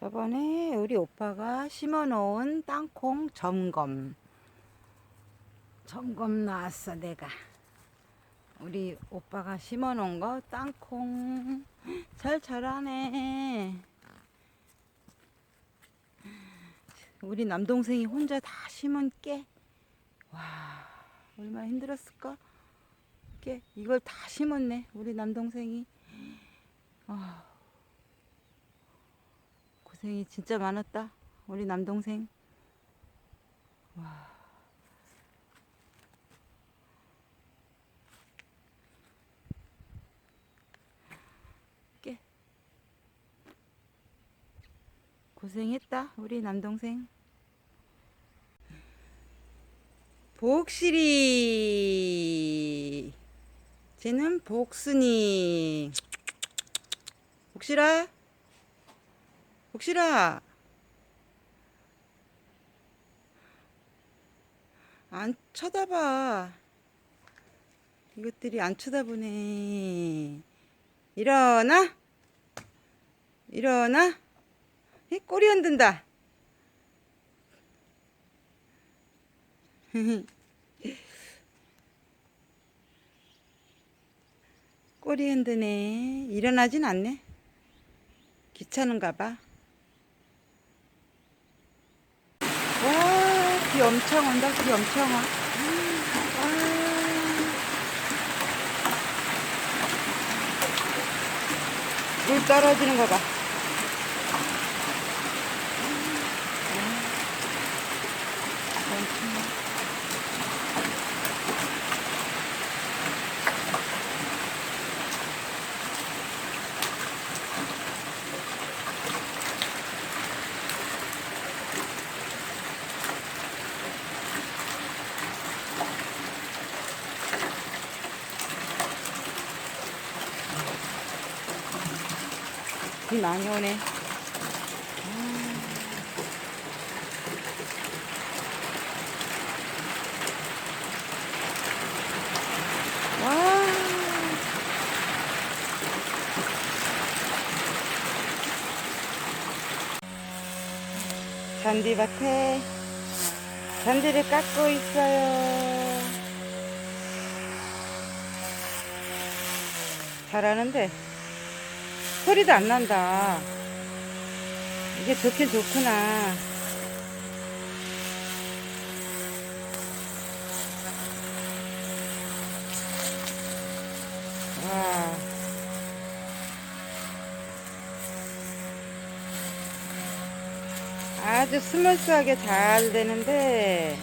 저번에 우리 오빠가 심어놓은 땅콩 점검. 점검 나왔어, 내가. 우리 오빠가 심어놓은 거 땅콩. 잘 자라네. 우리 남동생이 혼자 다 심은 깨. 와, 얼마나 힘들었을까? 깨. 이걸 다 심었네, 우리 남동생이. 아. 고생이 진짜 많았다. 우리 남동생. 와. 깨. 고생했다. 우리 남동생. 복실이. 쟤는 복순이. 복실아. 복실아. 안 쳐다봐. 이것들이 안 쳐다보네. 일어나. 일어나. 이 꼬리 흔든다. 꼬리 흔드네. 일어나진 않네. 귀찮은가 봐. 와, 비 엄청 온다. 비 엄청 와. 아. 물 떨어지는 거 봐. 비 많이 오네. 와. 잔디밭에 잔디를 깎고 있어요. 잘하는데 소리도 안 난다. 이게 좋긴 좋구나. 와. 아주 스물스하게 잘 되는데,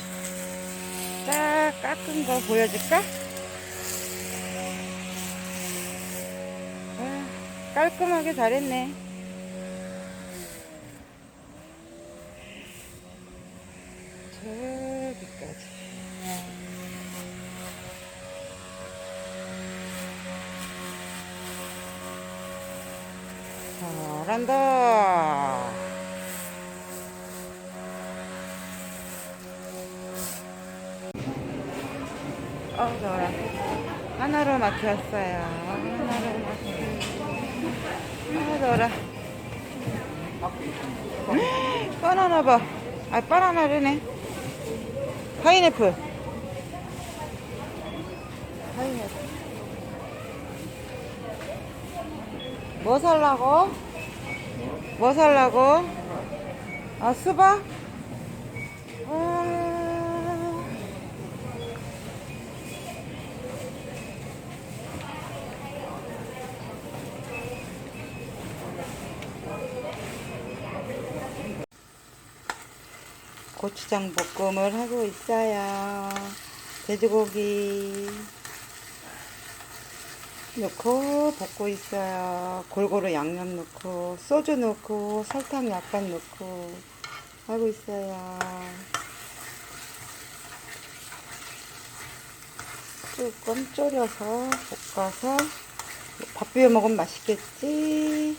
딱 깎은 거 보여줄까? 깔끔하게 잘했네. 저기까지. 잘한다. 어, 더라. 하나로 막혔어요. 하나로 막혔어요. 아, 더라. 바나나 봐. 아, 바나나르네. 파인애플. 파인애플. 뭐 살라고? 뭐 살라고? 아, 수박? 고추장 볶음을 하고 있어요. 돼지고기 넣고 볶고 있어요. 골고루 양념 넣고 소주 넣고 설탕 약간 넣고 하고 있어요. 조금 졸여서 볶아서 밥 비벼 먹으면 맛있겠지?